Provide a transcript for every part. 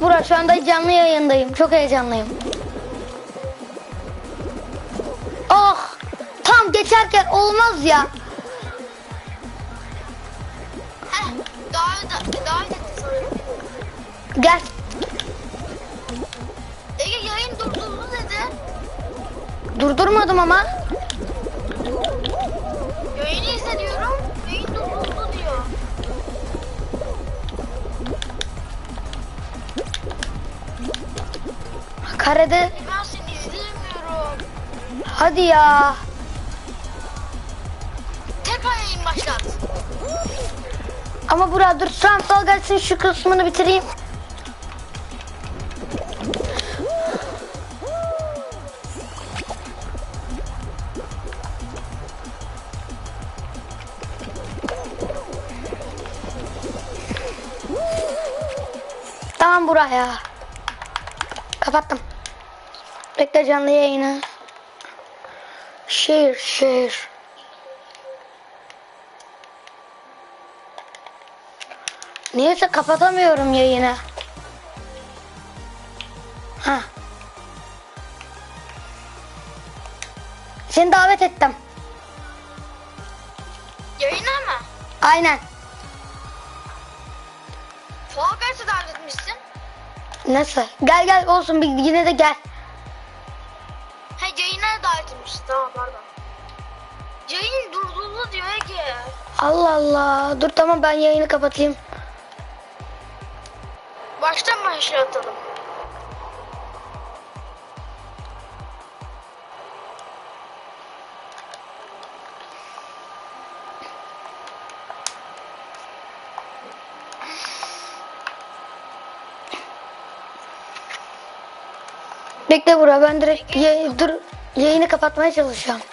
Burak şu anda canlı yayındayım. Çok heyecanlıyım. Oh! Tam geçerken olmaz ya. Heh. Gel. Ege yayın durdurdu dedi. Durdurmadım ama. Karede. E ben seni izleyemiyorum. Hadi ya. Tekrar yayın başlat. Ama Burak dur tam sal gelsin şu kısmını bitireyim. Tamam Burak ya. Kapattım. Bekle canlı yayını. Share share. Niyeyse kapatamıyorum yayını. Ha. Seni davet ettim. Yayına mı? Aynen. Guys'a davet etmişsin. Nasıl? Gel gel olsun bir yine de gel. Allah Allah. Dur tamam ben yayını kapatayım. Baştan başlatalım. Bekle Burak ben direkt yay- dur yayını kapatmaya çalışıyorum.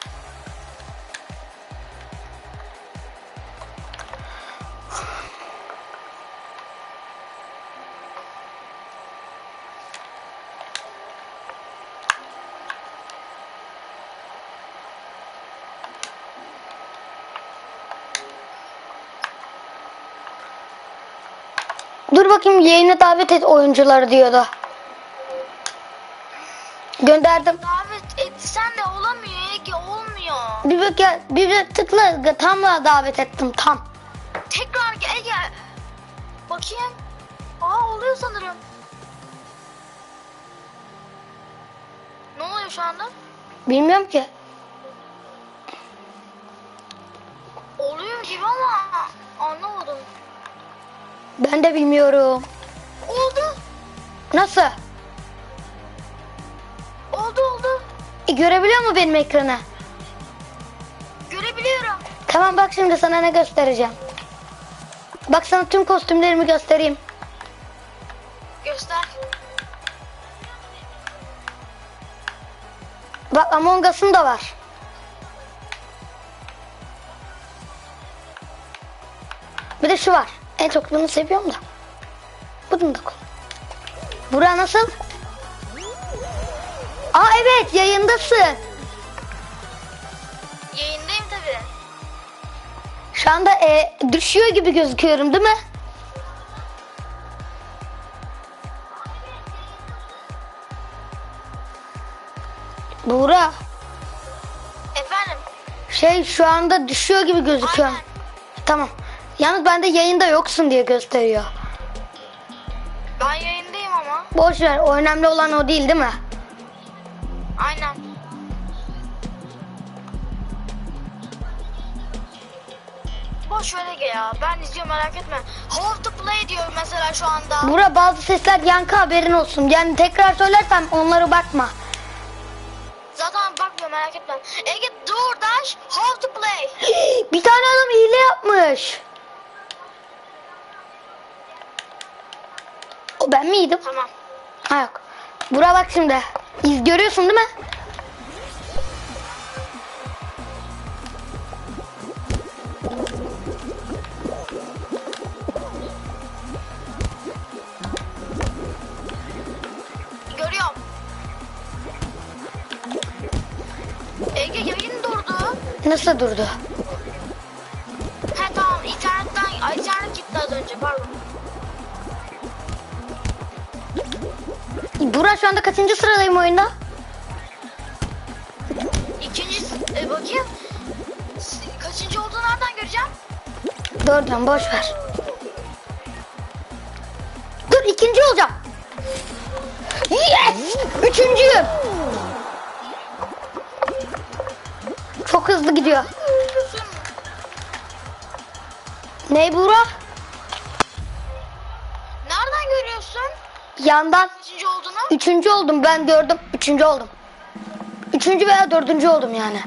Dur bakayım yayına davet et oyuncuları diyordu. Gönderdim. Davet etsen de olamıyor Ege olmuyor. Bir bak ya, bir bak tıkla tamla davet ettim tam. Tekrar gel Ege. Bakayım. Aa oluyor sanırım. Ne oluyor şu anda? Bilmiyorum ki. Oluyor gibi ama anlamadım. Ben de bilmiyorum. Oldu. Nasıl? Oldu oldu. E, görebiliyor mu benim ekranı? Görebiliyorum. Tamam bak şimdi sana ne göstereceğim. Bak sana tüm kostümlerimi göstereyim. Göster. Bak Among Us'ın da var. Bir de şu var. En çok bunu seviyorum da. Bunu da koy. Bura nasıl? Aa evet yayındasın. Yayındayım tabii. Şu anda e, düşüyor gibi gözüküyorum değil mi? Buğra Efendim. şey şu anda düşüyor gibi gözüküyor. Aynen. Tamam. Yalnız bende yayında yoksun diye gösteriyor. Ben yayındayım ama. Boş ver. O önemli olan o değil değil mi? Aynen. Boş ver Ege ya. Ben izliyorum merak etme. How to play diyor mesela şu anda. Bura bazı sesler yankı haberin olsun. Yani tekrar söylersem onlara bakma. Zaten bakmıyor merak etme. Ege dur daş. How to play. Bir tane adam hile yapmış. Ben miydim? Tamam. Ha yok. Bura bak şimdi. İz görüyorsun değil mi? Görüyorum. Ege yayın durdu. Nasıl durdu? Burak şu anda kaçıncı sıradayım oyunda? İkinci e, bakayım. Kaçıncı olduğunu nereden göreceğim? Dördüm boş ver. Dur ikinci olacağım. Yes! Üçüncüyüm. Çok hızlı gidiyor. Ne Burak? Nereden görüyorsun Yandan kaçıncı olduğunu? üçüncü oldum ben gördüm. Üçüncü oldum. Üçüncü veya dördüncü oldum yani.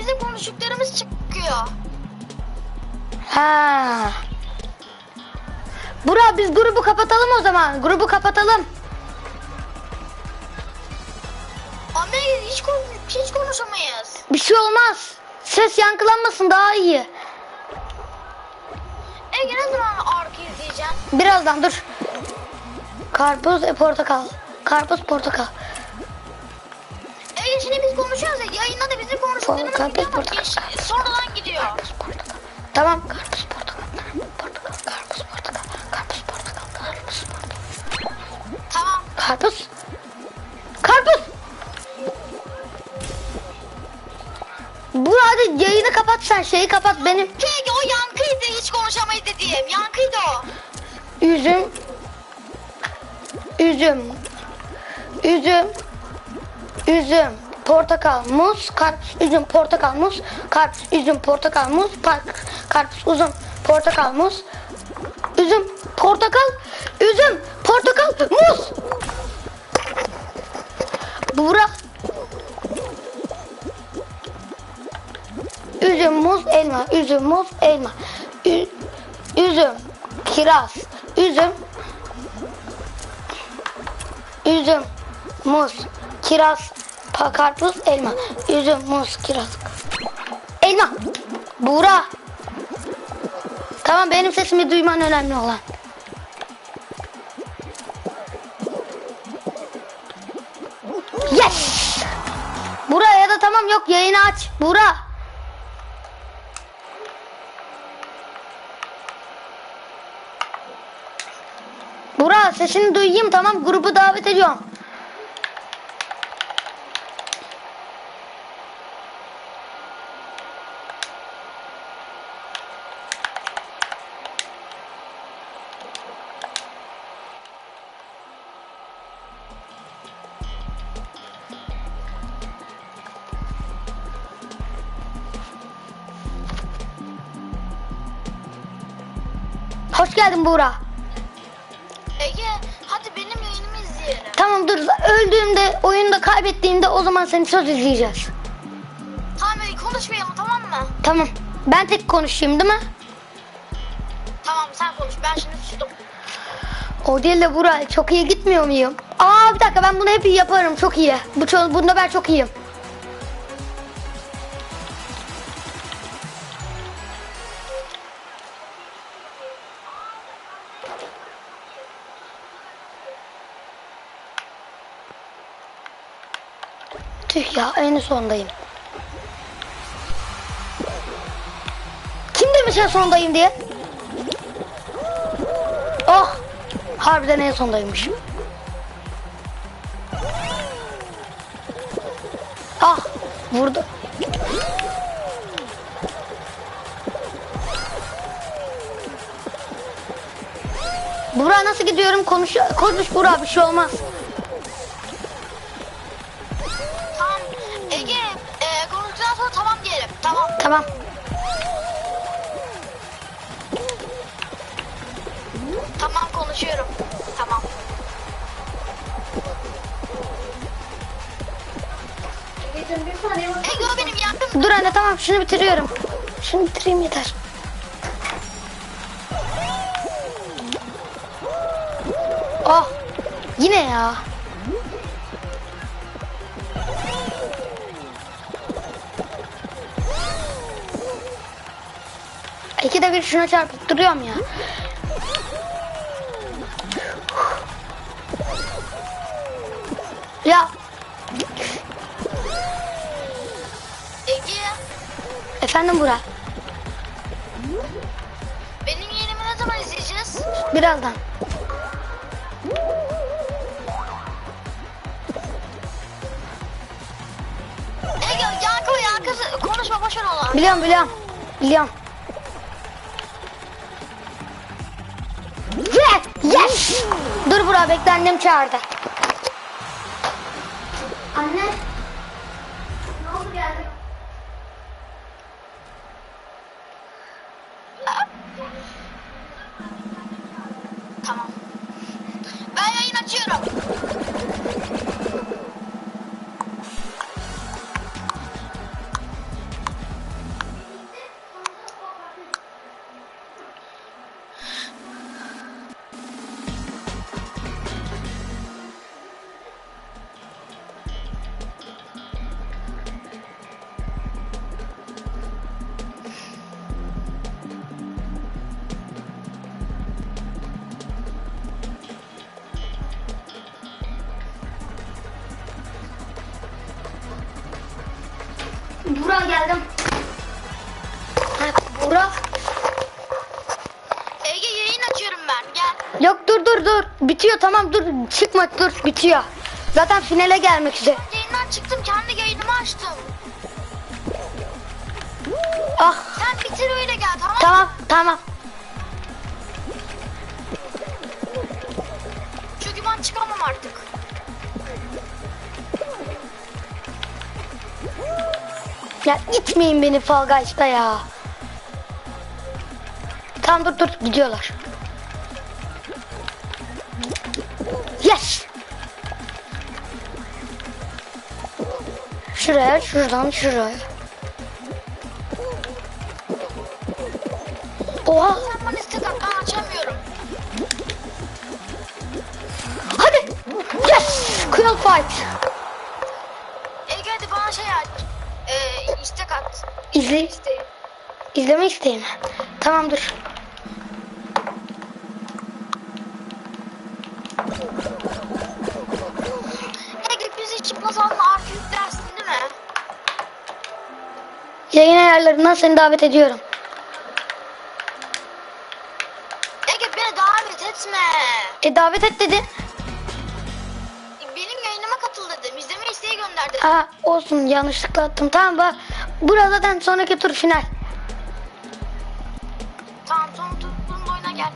Bizim konuştuklarımız çıkıyor. Ha. Burak biz grubu kapatalım o zaman. Grubu kapatalım. Ama hiç, hiç konuşamayız. Bir şey olmaz. Ses yankılanmasın daha iyi. Ege ne zaman arka izleyeceksin? Birazdan dur. Karpuz e, portakal. Karpuz portakal. Konuşuyoruz ya yayında da bizim konuştuklarımız gidiyor ama geç- sonradan gidiyor. Tamam karpuz portakal. Portakal karpuz portakal. Karpuz portakal. Karpuz portakal. Tamam. Karpuz. Karpuz. Bu hadi yayını kapat sen şeyi kapat benim Ege o yankıydı hiç konuşamayız dediğim. Yankıydı o. üzüm üzüm üzüm üzüm portakal muz karpuz üzüm portakal muz karpuz üzüm portakal muz park karpuz uzun portakal muz üzüm portakal üzüm portakal muz. Burak üzüm muz elma üzüm muz elma Ü- üzüm kiraz üzüm üzüm muz kiraz karpuz elma. Üzüm muz kiraz. Elma. Buğra. Tamam benim sesimi duyman önemli olan. Yes! Buğra ya da tamam yok yayını aç. Buğra. Burak sesini duyayım tamam grubu davet ediyorum. Hoş geldin Buğra. Ege hadi benim yayınımı izleyelim. Tamam dur öldüğümde oyunda kaybettiğimde o zaman seni söz izleyeceğiz. Tamam Ege konuşmayalım tamam mı? Tamam. Ben tek konuşayım değil mi? Tamam sen konuş ben şimdi sustum. O değil de Buray çok iyi gitmiyor muyum? Aa bir dakika ben bunu hep iyi yaparım çok iyi. Bu bunda ben çok iyiyim. Ya en sondayım. Kim demiş en sondayım diye? Oh! Harbiden en sondaymışım. Ah! Vurdu. Burak nasıl gidiyorum? Konuş, konuş Burak bir şey olmaz. Tamam şunu bitiriyorum. Şunu bitireyim yeter. Ah yine ya. İki de bir şuna çarpıp duruyorum ya. Ya efendim Burak. benim yerimi ne zaman izleyeceğiz? Birazdan. Ege yankı yankı konuşma boşver onu. Biliyorum biliyorum. Biliyorum. Yes! Yes! Dur Burak bekle annem çağırdı. Ben yayın açıyorum. Burak geldim. Burak. Ege yayın açıyorum ben gel. Yok dur dur dur. Bitiyor tamam dur. Çıkma dur bitiyor. Zaten finale gelmek üzere. Yayından çıktım kendi yayınımı açtım. Ah Sen bitir öyle gel tamam tamam tamam. Ya itmeyin beni Fall ya. Tamam dur dur gidiyorlar. Yes. Şuraya şuradan şuraya. Oha açamıyorum. hadi. Yes. Quill fight. İzle, izleme isteğim. Tamam dur. Bizi çıkmaz alma arka yüklersin değil mi? Yayın ayarlarından seni davet ediyorum. Ege beni davet etme. E davet et dedin. Benim yayınıma katıl dedim. İzleme isteği gönder dedim. Aa olsun yanlışlıkla attım. Tamam bak. Burası zaten sonraki tur final. Tamam son turunda oyuna gel.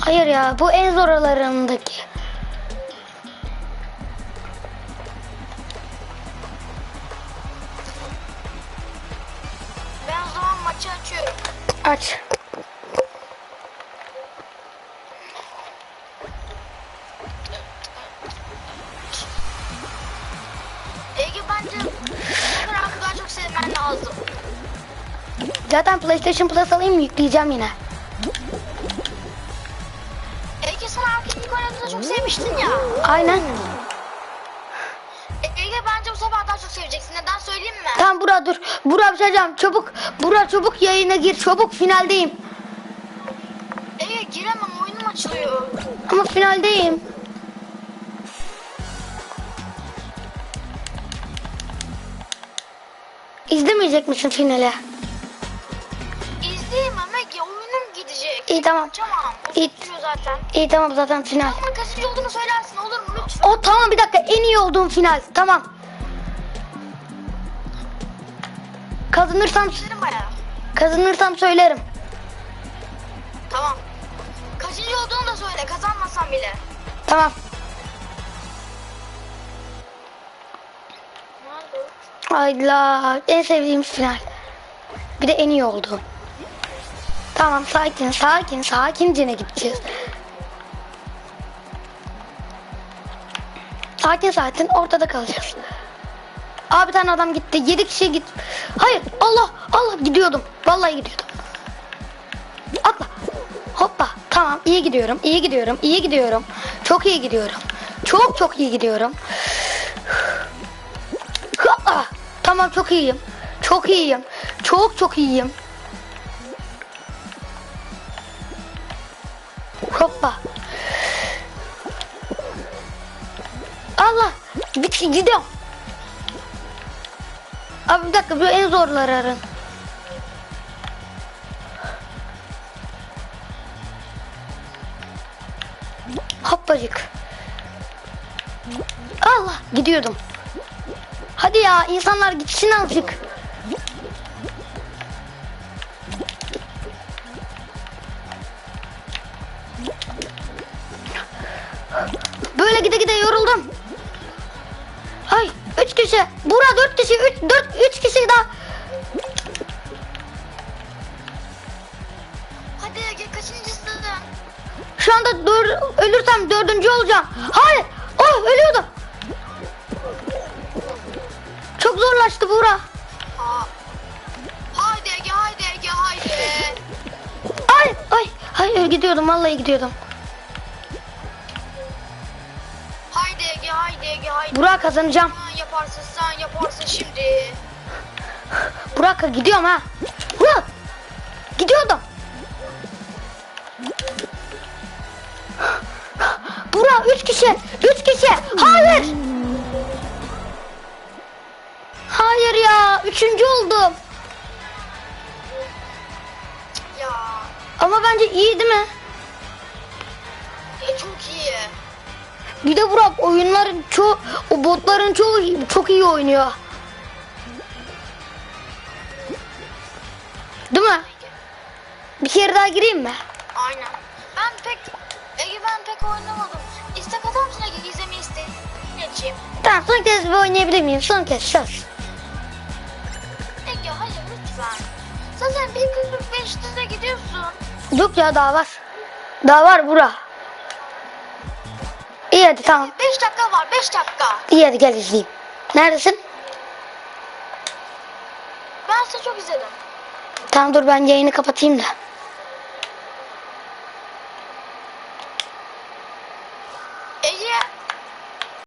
Hayır ya bu en zor aralarındaki. Ben o zaman maçı açıyorum. Aç. Zaten PlayStation Plus alayım yükleyeceğim yine. Ege sen Arkin Nikola'yı çok sevmiştin ya. Aynen. E, Ege bence bu sefer daha çok seveceksin. Neden söyleyeyim mi? Tamam Burak dur. Burak bir şey diyeceğim. Çabuk. Burak çabuk yayına gir. Çabuk finaldeyim. Ege giremem oyunum açılıyor. Ama finaldeyim. İzlemeyecek misin finale? İyi tamam. Açamam. O İyi. tutuyor zaten. İyi tamam zaten final. Ama kaçıncı olduğunu söylersin olur mu lütfen? O tamam bir dakika en iyi olduğum final. Tamam. Kazanırsam İzlerim bayağı. kazanırsam söylerim. Tamam. Kaçıncı olduğunu da söyle kazanmasam bile. Tamam. Ayla en sevdiğim final. Bir de en iyi olduğum. Tamam sakin sakin sakincene gideceğiz. Sakin sakin ortada kalacağız. Abi bir tane adam gitti. Yedi kişi git. Hayır Allah Allah gidiyordum. Vallahi gidiyordum. Atla. Hoppa. Tamam iyi gidiyorum. iyi gidiyorum. iyi gidiyorum. Çok iyi gidiyorum. Çok çok iyi gidiyorum. Tamam çok iyiyim. Çok iyiyim. Çok çok iyiyim. Hoppa. Allah. Bit gidiyorum. Abi bir dakika bir en zorları arın. Hoppacık. Allah gidiyordum. Hadi ya insanlar gitsin azıcık. Kişi. Bura dört kişi. Üç, dört, üç kişi daha. Hadi Ege kaçıncısın? Şu anda dör, ölürsem dördüncü olacağım. Hayır. Oh ölüyordum. Çok zorlaştı Buğra. Ha. Haydi Ege haydi Ege haydi. Ay ay hayır gidiyordum vallahi gidiyordum. Haydi Ege haydi Ege haydi. Burak kazanacağım. Yaparsın sen yaparsın şimdi. Burak'a gidiyorum ha. Burak. Gidiyordum. Burak üç kişi. Üç kişi. Hayır. Hayır ya. Üçüncü oldum. Ya. Ama bence iyi değil mi? Bir de Burak oyunların çoğu, o botların çoğu çok iyi oynuyor. Değil mi? Bir kere daha gireyim mi? Aynen. Ben pek Ege ben pek oynamadım. İstek atar mısın Ege izlemeyi istedim. Geçeyim. Tamam son kez bir oynayabilir miyim? Son kez söz. Ege hayır lütfen. Zaten 1.45'te de gidiyorsun. Yok ya daha var. Daha var bura. İyi hadi tamam. 5 dakika var 5 dakika. İyi hadi gel izleyeyim. Neredesin? Ben size çok izledim. Tamam dur ben yayını kapatayım da.